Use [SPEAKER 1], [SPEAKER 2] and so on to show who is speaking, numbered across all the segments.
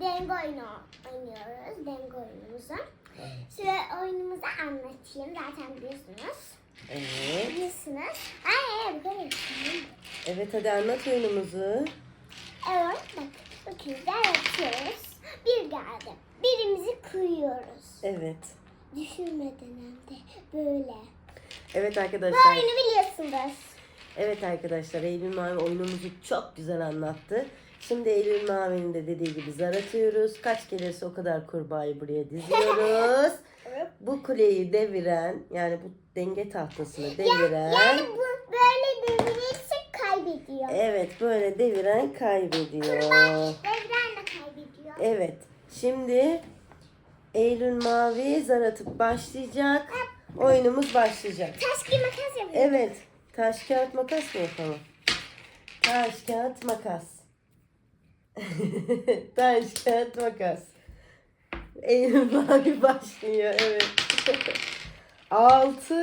[SPEAKER 1] denge oyunu oynuyoruz. Denge oyunumuzu. Size oyunumuzu anlatayım. Zaten biliyorsunuz.
[SPEAKER 2] Evet.
[SPEAKER 1] Biliyorsunuz. Ay bu yapayım.
[SPEAKER 2] Evet hadi anlat oyunumuzu.
[SPEAKER 1] Evet bak. Bakın yaratıyoruz. Bir geldi. Birimizi kıyıyoruz.
[SPEAKER 2] Evet.
[SPEAKER 1] Düşürmeden hem de böyle.
[SPEAKER 2] Evet
[SPEAKER 1] Bu
[SPEAKER 2] arkadaşlar.
[SPEAKER 1] oyunu biliyorsunuz.
[SPEAKER 2] Evet arkadaşlar Eylül Mavi oyunumuzu çok güzel anlattı. Şimdi Eylül Mavi'nin de dediği gibi zar atıyoruz. Kaç gelirse o kadar kurbağayı buraya diziyoruz. Bu kuleyi deviren yani bu denge tahtasını deviren
[SPEAKER 1] Yani bu böyle devirirse kaybediyor.
[SPEAKER 2] evet böyle deviren kaybediyor.
[SPEAKER 1] Devren de kaybediyor.
[SPEAKER 2] Evet. Şimdi Eylül Mavi zar atıp başlayacak. Oyunumuz başlayacak.
[SPEAKER 1] Taş bir makas yapıyor.
[SPEAKER 2] Evet. Taş kağıt makas mı yapalım? Taş kağıt makas. Taş kağıt makas. Eylül Mavi başlıyor. Evet. Altı.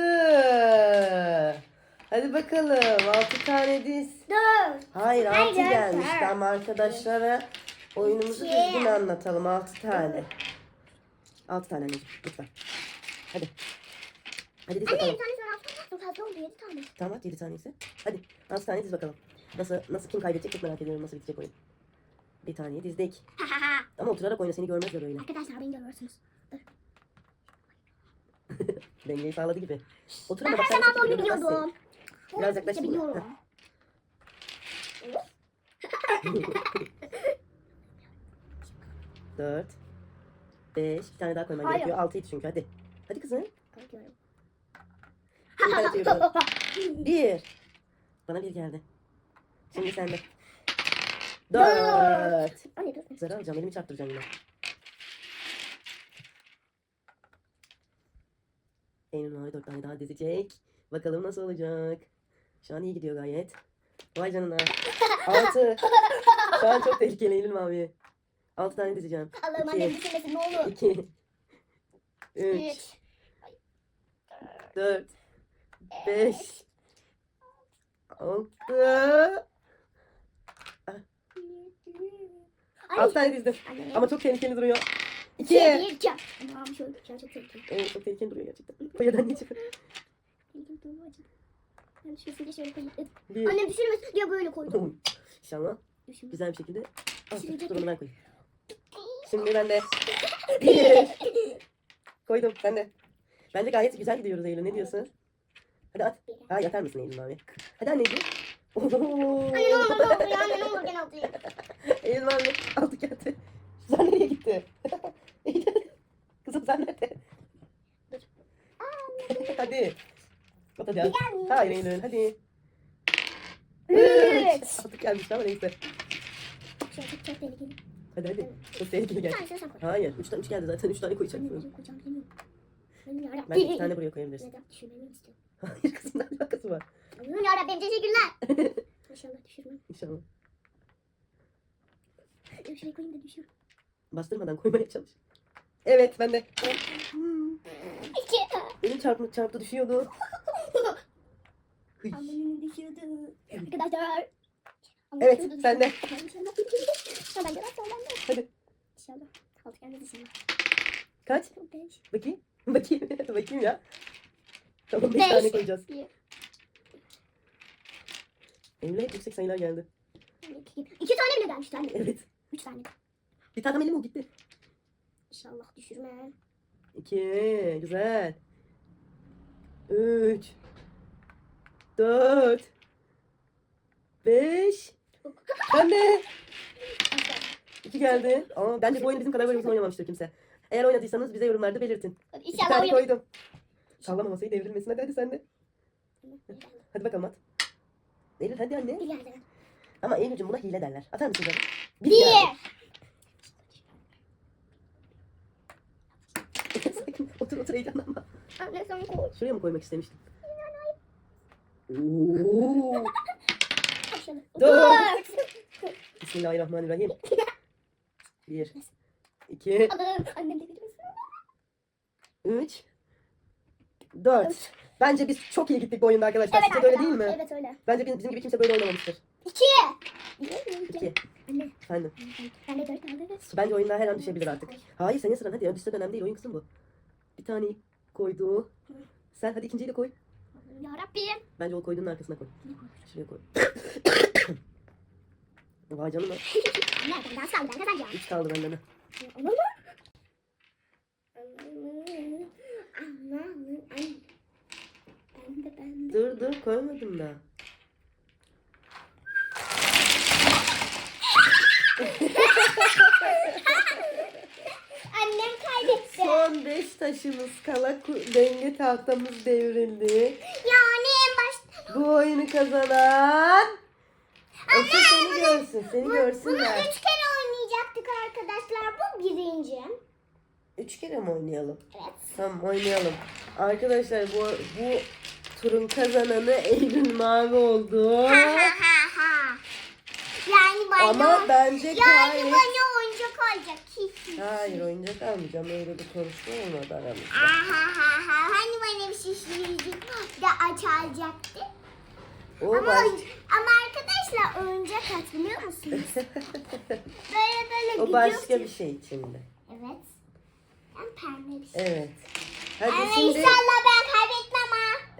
[SPEAKER 2] Hadi bakalım. Altı tane diz.
[SPEAKER 1] Dört.
[SPEAKER 2] Hayır
[SPEAKER 1] Hayır,
[SPEAKER 2] altı gelmiş.
[SPEAKER 1] dört.
[SPEAKER 2] Ama arkadaşlara oyunumuzu
[SPEAKER 1] İki.
[SPEAKER 2] düzgün anlatalım. Altı tane. Altı tane anneciğim. Lütfen. Hadi. Hadi diz
[SPEAKER 1] Anne
[SPEAKER 2] bakalım.
[SPEAKER 1] bir tanesi var. Çok fazla oldu. Yedi tane.
[SPEAKER 2] Tamam at 7 tanesi. Hadi 6 tane diz bakalım. Nasıl nasıl kim kaybedecek çok merak ediyorum nasıl bitecek oyun. Bir taneyi dizdik. Ama oturarak oyna seni görmezler öyle.
[SPEAKER 1] Arkadaşlar beni görüyorsunuz.
[SPEAKER 2] Dengeyi sağladı gibi. Otur
[SPEAKER 1] Ben
[SPEAKER 2] ama bak
[SPEAKER 1] her
[SPEAKER 2] sen
[SPEAKER 1] zaman biliyordum.
[SPEAKER 2] Biraz yaklaş.
[SPEAKER 1] Biliyorum.
[SPEAKER 2] Dört. Beş. Bir tane daha koyman
[SPEAKER 1] Hayır.
[SPEAKER 2] gerekiyor. Altıydı çünkü hadi. Hadi kızım. Tane. Bir. Bana bir geldi. Şimdi sende. Dört.
[SPEAKER 1] Anne dur.
[SPEAKER 2] Zarı alacağım. Elimi çarptıracağım yine. Eylül Mavi dört tane daha dizecek. Bakalım nasıl olacak. Şu an iyi gidiyor gayet. Vay canına. Altı. Şu an çok tehlikeli Eylül Mavi. Altı tane dizeceğim.
[SPEAKER 1] Allah'ım annem düşürmesin ne olur.
[SPEAKER 2] İki. Üç. Dört. Beş. Altı.
[SPEAKER 1] Ay,
[SPEAKER 2] Altı tane dizdim.
[SPEAKER 1] anne.
[SPEAKER 2] Ama çok tehlikeli duruyor.
[SPEAKER 1] İki.
[SPEAKER 2] İki.
[SPEAKER 1] Bir, iki. Tamam şöyle an çok tehlikeli.
[SPEAKER 2] Evet çok tehlikeli duruyor gerçekten. Koyadan
[SPEAKER 1] acıdı. Ben şöyle.
[SPEAKER 2] Bir.
[SPEAKER 1] Annem düşürmesin diye böyle koydum.
[SPEAKER 2] İnşallah
[SPEAKER 1] Düşürmesin.
[SPEAKER 2] güzel bir şekilde. Al ben koyayım. Şimdi ben de. Koydum ben de. Bence gayet güzel gidiyoruz Eylül. Ne diyorsun? Hadi at. Ha yatar mısın Eylül abi? Hadi anneciğim.
[SPEAKER 1] Anne ne olur ne olur ya anne ne olur gene atayım.
[SPEAKER 2] Eylül abi aldı geldi. Sen nereye gitti? Eylül. Kızım sen nerede? hadi. At hadi. at. Hayır Eylül hadi.
[SPEAKER 1] Üç.
[SPEAKER 2] Artık gelmiş ama neyse.
[SPEAKER 1] An çok çok tehlikeli.
[SPEAKER 2] Hadi hadi. Çok tehlikeli
[SPEAKER 1] Bir
[SPEAKER 2] gel.
[SPEAKER 1] tanesini sen koy.
[SPEAKER 2] Hayır. Üç tane üç geldi zaten. Üç tane
[SPEAKER 1] Anne
[SPEAKER 2] koyacaksın.
[SPEAKER 1] bizim koyacağım bilmiyorum. Benim yarabbim.
[SPEAKER 2] Ben iki tane buraya koyabilirsin.
[SPEAKER 1] Neden düşürmemi istiyorum.
[SPEAKER 2] Hayır kızım ne alakası var?
[SPEAKER 1] Allah'ım yarabbim teşekkürler. İnşallah düşürmem.
[SPEAKER 2] İnşallah.
[SPEAKER 1] Dur şuraya koyayım da düşür.
[SPEAKER 2] Bastırmadan koymaya çalış. Evet ben de.
[SPEAKER 1] İki.
[SPEAKER 2] Elim çarptı, çarptı düşüyordu. Hıy.
[SPEAKER 1] Annemin düşürdü. Arkadaşlar.
[SPEAKER 2] Evet, sen de.
[SPEAKER 1] Bence de.
[SPEAKER 2] Hadi.
[SPEAKER 1] İnşallah. Altı gelmedi inşallah.
[SPEAKER 2] Kaç?
[SPEAKER 1] Beş.
[SPEAKER 2] Bakayım. Bakayım. Bakayım ya. Tamam 5
[SPEAKER 1] Beş.
[SPEAKER 2] tane koyacağız.
[SPEAKER 1] Bir.
[SPEAKER 2] Hep yüksek sayılar geldi.
[SPEAKER 1] İki, iki tane bile gelmiş tane.
[SPEAKER 2] Evet.
[SPEAKER 1] Üç tane.
[SPEAKER 2] Bir tane elim o gitti.
[SPEAKER 1] İnşallah düşürmem.
[SPEAKER 2] 2. Güzel. 3. 4. 5. Ben de. İki geldi. Ama bence bu oyun bizim kadar böyle uzun oynamamıştır kimse. Eğer oynadıysanız bize yorumlarda belirtin. İki
[SPEAKER 1] İnşallah
[SPEAKER 2] tane
[SPEAKER 1] oyun.
[SPEAKER 2] koydum. Sallama masayı devrilmesin. Hadi hadi sen de. Hadi bakalım at. Eylül hadi anne.
[SPEAKER 1] Geldi.
[SPEAKER 2] Ama Eylül'cüm buna hile derler. Atar mısın canım? Bir.
[SPEAKER 1] Bir.
[SPEAKER 2] Sakin. otur otur heyecanlanma.
[SPEAKER 1] Anne sen koy.
[SPEAKER 2] Şuraya mı koymak istemiştim? Oo. Dört. Bismillahirrahmanirrahim. Bir. iki,
[SPEAKER 1] annem de.
[SPEAKER 2] Üç. Dört. Bence biz çok iyi gittik bu oyunda arkadaşlar. Sizce de öyle değil mi?
[SPEAKER 1] Evet öyle.
[SPEAKER 2] Bence bizim, gibi kimse böyle oynamamıştır.
[SPEAKER 1] İki.
[SPEAKER 2] İki.
[SPEAKER 1] Anne.
[SPEAKER 2] Efendim.
[SPEAKER 1] Ben de dört aldım.
[SPEAKER 2] Bence oyunlar her an düşebilir artık. Hayır senin sıran hadi düşse önemli değil oyun kısım bu. Bir taneyi koydu. Sen hadi ikinciyi de koy.
[SPEAKER 1] Yarabbim.
[SPEAKER 2] Bence o koyduğunun arkasına koy. Şuraya koy. Vay canına.
[SPEAKER 1] Ben daha kaldı ben kazanacağım.
[SPEAKER 2] Üç kaldı bende de.
[SPEAKER 1] Olur mu? Ben de.
[SPEAKER 2] Dur dur koymadım da.
[SPEAKER 1] Annem kaybetti.
[SPEAKER 2] Son beş taşımız kala denge tahtamız devrildi.
[SPEAKER 1] Yani en başta
[SPEAKER 2] Bu oyunu kazanan Efe seni görsün, seni
[SPEAKER 1] bunu
[SPEAKER 2] görsünler.
[SPEAKER 1] üç kere oynayacaktık arkadaşlar. Bu birinci.
[SPEAKER 2] Üç kere mi oynayalım?
[SPEAKER 1] Evet.
[SPEAKER 2] Tamam oynayalım. Arkadaşlar bu bu turun kazananı Eylül Mavi oldu.
[SPEAKER 1] Yani bana,
[SPEAKER 2] Ama bence
[SPEAKER 1] yani
[SPEAKER 2] gayet...
[SPEAKER 1] bana oyuncak olacak.
[SPEAKER 2] Hayır oyuncak almayacağım. Öyle bir konuşma olmadı aramızda.
[SPEAKER 1] Aha ha ha. Hani bana bir şişirici de açacaktı.
[SPEAKER 2] O
[SPEAKER 1] Ama,
[SPEAKER 2] baş...
[SPEAKER 1] ama arkadaşlar oyuncak at biliyor musunuz? Böyle böyle
[SPEAKER 2] o başka bir şey içinde.
[SPEAKER 1] Evet. Ben pembe bir şey.
[SPEAKER 2] Evet. Hadi
[SPEAKER 1] Ama
[SPEAKER 2] şimdi...
[SPEAKER 1] inşallah.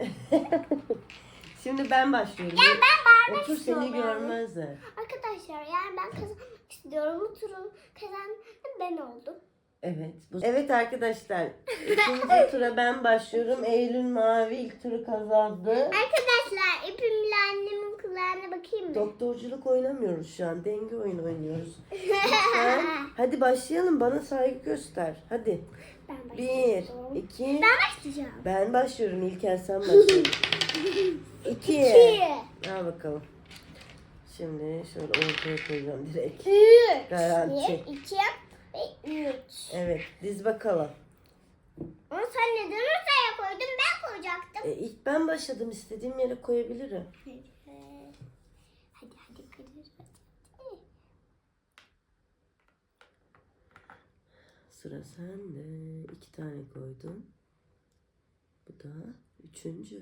[SPEAKER 2] şimdi ben başlıyorum.
[SPEAKER 1] Ya ben bağırmak
[SPEAKER 2] Otur
[SPEAKER 1] istiyorum.
[SPEAKER 2] seni görmezler.
[SPEAKER 1] Arkadaşlar yani ben kazanmak istiyorum. Bu turu kazanan ben oldum.
[SPEAKER 2] Evet. Bu... Evet arkadaşlar. İkinci tura ben başlıyorum. Eylül Mavi ilk turu kazandı.
[SPEAKER 1] Arkadaşlar ipimle annemin kulağına bakayım mı?
[SPEAKER 2] Doktorculuk oynamıyoruz şu an. Denge oyunu oynuyoruz. Lütfen. Hadi başlayalım. Bana saygı göster. Hadi.
[SPEAKER 1] Ben
[SPEAKER 2] Bir,
[SPEAKER 1] başlıyorum.
[SPEAKER 2] iki.
[SPEAKER 1] Ben başlayacağım.
[SPEAKER 2] Ben başlıyorum. İlker sen başlıyorsun. İki.
[SPEAKER 1] İki.
[SPEAKER 2] Al bakalım. Şimdi şöyle ortaya koyacağım direkt.
[SPEAKER 1] Üç.
[SPEAKER 2] Garanti.
[SPEAKER 1] Bir, iki ve üç.
[SPEAKER 2] Evet. Diz bakalım.
[SPEAKER 1] Ama sen neden ortaya koydun? Ben koyacaktım.
[SPEAKER 2] E, ilk ben başladım. İstediğim yere koyabilirim.
[SPEAKER 1] Hadi hadi kırırız.
[SPEAKER 2] Sıra sende. İki tane koydum. Bu da üçüncü.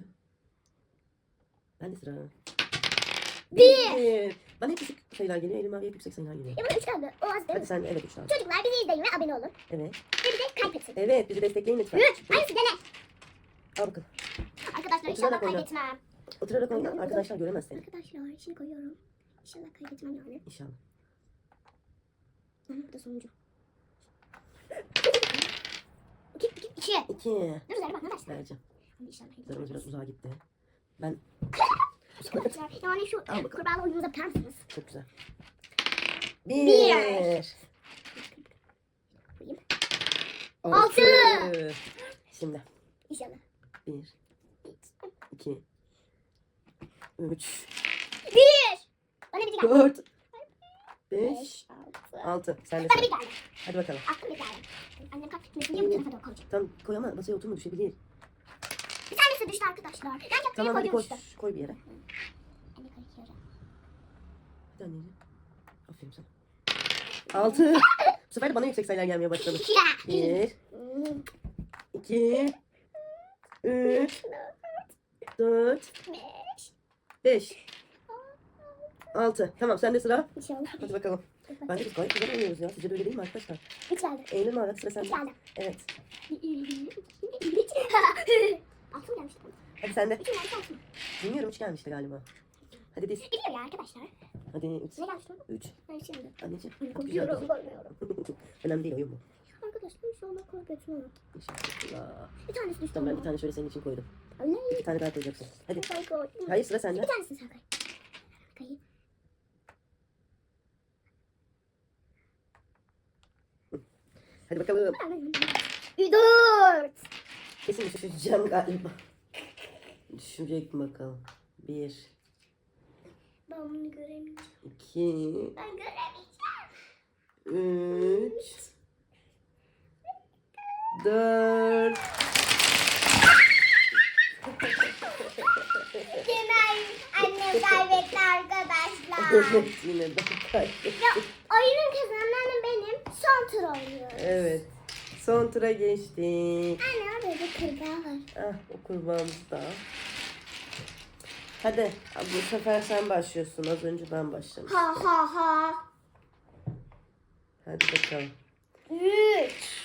[SPEAKER 2] Ben de sıra.
[SPEAKER 1] Bir.
[SPEAKER 2] Bana hep düşük sayılar geliyor. Elim hep yüksek sayılar geliyor.
[SPEAKER 1] Ya bana üç kaldı. O az değil
[SPEAKER 2] Hadi
[SPEAKER 1] mi?
[SPEAKER 2] sen evet üç tane.
[SPEAKER 1] Çocuklar bizi izleyin ve abone olun.
[SPEAKER 2] Evet.
[SPEAKER 1] Ve bir de kalp atın.
[SPEAKER 2] Evet bizi destekleyin lütfen.
[SPEAKER 1] Üç. Hangisi dene?
[SPEAKER 2] Al bakalım.
[SPEAKER 1] Arkadaşlar
[SPEAKER 2] Oturarak
[SPEAKER 1] inşallah
[SPEAKER 2] oyna.
[SPEAKER 1] kaybetmem.
[SPEAKER 2] Oturarak oyna. Arkadaşlar göremez seni.
[SPEAKER 1] Arkadaşlar şimdi koyuyorum. İnşallah kaybetmem yani.
[SPEAKER 2] İnşallah.
[SPEAKER 1] Ama bu da sonuncu. İki, iki, iki.
[SPEAKER 2] İki.
[SPEAKER 1] Dur üzerine bak ne dersin?
[SPEAKER 2] Vereceğim.
[SPEAKER 1] İnşallah
[SPEAKER 2] Zarımız biraz uzağa gitti. Ben
[SPEAKER 1] yani şu
[SPEAKER 2] bakalım.
[SPEAKER 1] kurbağalı oyununuza bakar mısınız?
[SPEAKER 2] çok güzel. Bir.
[SPEAKER 1] Bir. Altı.
[SPEAKER 2] Şimdi.
[SPEAKER 1] İnşallah.
[SPEAKER 2] Bir. iki, Üç.
[SPEAKER 1] Bir. Bana bir geldi.
[SPEAKER 2] Dört. Beş.
[SPEAKER 1] Beş, altı.
[SPEAKER 2] Altı. Sen de
[SPEAKER 1] Bana bir geldi.
[SPEAKER 2] Hadi bakalım.
[SPEAKER 1] Aklım bir geldi. Annem bu tarafa doğru.
[SPEAKER 2] Tam koy ama masaya oturma düşebilir.
[SPEAKER 1] Bir tanesi düştü arkadaşlar. Ben yapmayı
[SPEAKER 2] Tamam hadi
[SPEAKER 1] koydum
[SPEAKER 2] koy.
[SPEAKER 1] işte.
[SPEAKER 2] Koy bir yere.
[SPEAKER 1] Anne koyuyorum.
[SPEAKER 2] Hadi anneciğim. Aferin sana. Altı. Bu sefer de bana yüksek sayılar gelmeye başladı.
[SPEAKER 1] Ya.
[SPEAKER 2] Bir. iki, Üç. Dört.
[SPEAKER 1] Beş.
[SPEAKER 2] Beş. Altı. Tamam sende sıra.
[SPEAKER 1] İnşallah.
[SPEAKER 2] Hadi bakalım. Bence biz gayet güzel oynuyoruz ya. Sizce de öyle değil mi arkadaşlar?
[SPEAKER 1] Geldi.
[SPEAKER 2] Eylül Mavi sıra sende.
[SPEAKER 1] geldi.
[SPEAKER 2] Evet.
[SPEAKER 1] Üç. Altı mı gelmişti?
[SPEAKER 2] Hadi sende.
[SPEAKER 1] Üç mü gelmişti? altı?
[SPEAKER 2] Bilmiyorum üç gelmişti galiba. Hadi diz.
[SPEAKER 1] Biliyor ya arkadaşlar.
[SPEAKER 2] Hadi üç.
[SPEAKER 1] Ne gelmişti?
[SPEAKER 2] Üç.
[SPEAKER 1] Ben şimdi.
[SPEAKER 2] Anneciğim.
[SPEAKER 1] Koyuyorum.
[SPEAKER 2] kızım.
[SPEAKER 1] Koymuyorum.
[SPEAKER 2] Önemli değil oyun bu.
[SPEAKER 1] Arkadaşlar inşallah kaybetmem.
[SPEAKER 2] İnşallah.
[SPEAKER 1] Bir tanesi düştü
[SPEAKER 2] Tamam ben bir tane şöyle senin için koydum.
[SPEAKER 1] Öyle.
[SPEAKER 2] İki tane daha koyacaksın. Hadi. Hayır sıra sende.
[SPEAKER 1] Bir tanesini sen koy.
[SPEAKER 2] Hadi bakalım.
[SPEAKER 1] Dört.
[SPEAKER 2] Kesin düşüreceğim galiba. Düşecek mi bakalım. Bir,
[SPEAKER 1] Ben bunu göremeyeceğim.
[SPEAKER 2] iki,
[SPEAKER 1] Ben göremeyeceğim.
[SPEAKER 2] üç, dört.
[SPEAKER 1] Yine annem kaybetti arkadaşlar.
[SPEAKER 2] Evet yine de kaybettim.
[SPEAKER 1] ya oyunun kazananı benim. Son tur oynuyoruz.
[SPEAKER 2] Evet. Son tura geçtik.
[SPEAKER 1] Anne hadi. Şurada kurbağa var.
[SPEAKER 2] Ah o kurbağamız da. Hadi bu sefer sen başlıyorsun. Az önce ben başlamıştım.
[SPEAKER 1] Ha ha ha.
[SPEAKER 2] Hadi bakalım.
[SPEAKER 1] Üç.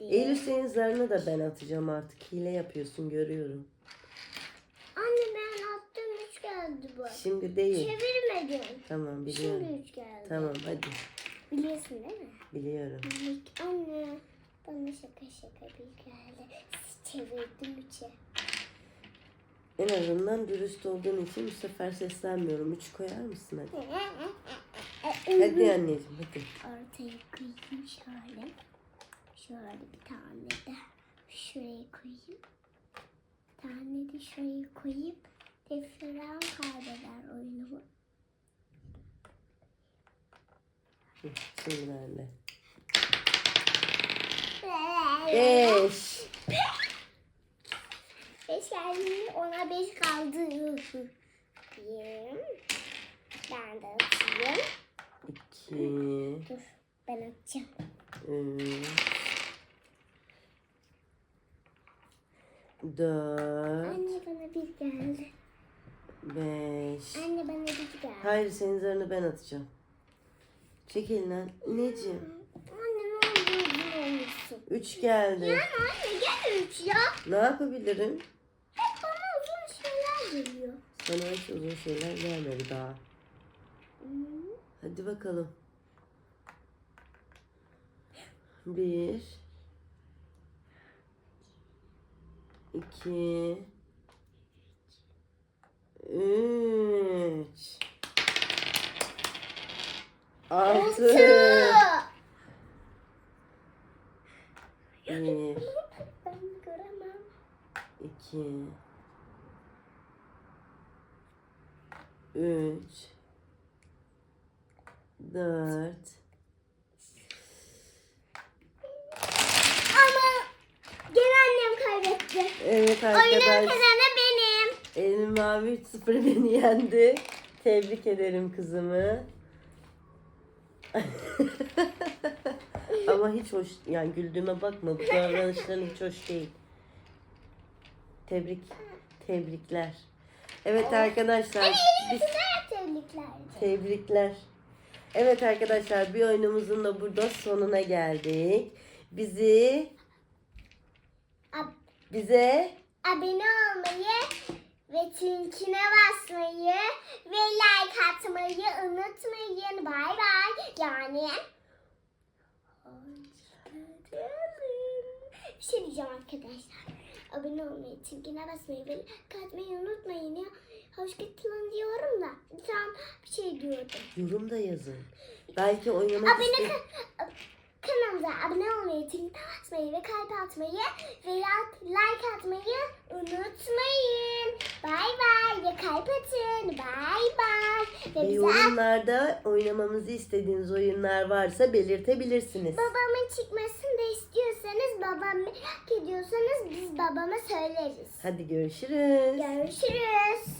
[SPEAKER 2] Eylül senin zarını da ben atacağım artık. Hile yapıyorsun görüyorum.
[SPEAKER 1] Anne ben attım üç geldi bu.
[SPEAKER 2] Şimdi değil.
[SPEAKER 1] Çevirmedim.
[SPEAKER 2] Tamam biliyorum.
[SPEAKER 1] Şimdi üç geldi.
[SPEAKER 2] Tamam hadi.
[SPEAKER 1] Biliyorsun değil mi?
[SPEAKER 2] Biliyorum.
[SPEAKER 1] Anne bana şaka şaka bir geldi. Çevirdim üçe.
[SPEAKER 2] En azından dürüst olduğun için bu sefer seslenmiyorum. Üç koyar mısın hadi? Hadi anneciğim hadi.
[SPEAKER 1] Ortaya koyayım şöyle. Şöyle bir tane de şuraya koyayım. Bir tane de şuraya koyup Defran kaybeder oyunumu.
[SPEAKER 2] De. Beş.
[SPEAKER 1] Beş geldi ona beş kaldı. Bir. Ben de atayım.
[SPEAKER 2] İki.
[SPEAKER 1] Dur ben atacağım.
[SPEAKER 2] Dört.
[SPEAKER 1] Anne bana bir geldi.
[SPEAKER 2] Beş.
[SPEAKER 1] Anne bana bir geldi.
[SPEAKER 2] Hayır senin zarını ben atacağım. Çek elinden. Anneciğim.
[SPEAKER 1] Anne ne olur uzun olmuşsun.
[SPEAKER 2] Üç geldi.
[SPEAKER 1] Yani anne gel üç ya.
[SPEAKER 2] Ne yapabilirim?
[SPEAKER 1] Hep bana uzun şeyler geliyor.
[SPEAKER 2] Sana hiç uzun şeyler gelmedi daha.
[SPEAKER 1] Hmm.
[SPEAKER 2] Hadi bakalım. Bir. iki, Üç. Altı. Bir.
[SPEAKER 1] Ben göremem.
[SPEAKER 2] iki, Üç. Dört.
[SPEAKER 1] Ama gene annem kaybetti.
[SPEAKER 2] Evet
[SPEAKER 1] Oyunun
[SPEAKER 2] arkadaşlar.
[SPEAKER 1] kazanı benim.
[SPEAKER 2] Elim mavi 3-0 beni yendi. Tebrik ederim kızımı. Ama hiç hoş, yani güldüğüme bakma. Bu davranışların hiç hoş değil. Tebrik, tebrikler. Evet arkadaşlar, biz
[SPEAKER 1] tebrikler.
[SPEAKER 2] tebrikler. Evet arkadaşlar, bir oyunumuzun da burada sonuna geldik. Bizi,
[SPEAKER 1] Ab-
[SPEAKER 2] bize
[SPEAKER 1] abone olmayı ve tintine basmayı ve like atmayı unutmayın. Bay bay. Yani bir şey diyeceğim arkadaşlar. Abone olmayı, tintine basmayı ve like atmayı unutmayın ya. Hoş geldin diyorum da. Tam bir şey diyordum.
[SPEAKER 2] yorum da yazın. Belki oynamak
[SPEAKER 1] Abone
[SPEAKER 2] isteyen...
[SPEAKER 1] ka- kanalımıza abone olmayı, tintine basmayı ve kalp atmayı veya like atmayı unutmayın. Bay bay ve kalp atın. Bay bay. Ve
[SPEAKER 2] Ve
[SPEAKER 1] bize
[SPEAKER 2] yorumlarda oynamamızı istediğiniz oyunlar varsa belirtebilirsiniz.
[SPEAKER 1] babamın çıkmasını da istiyorsanız, babam merak ediyorsanız biz babama söyleriz.
[SPEAKER 2] Hadi görüşürüz.
[SPEAKER 1] Görüşürüz.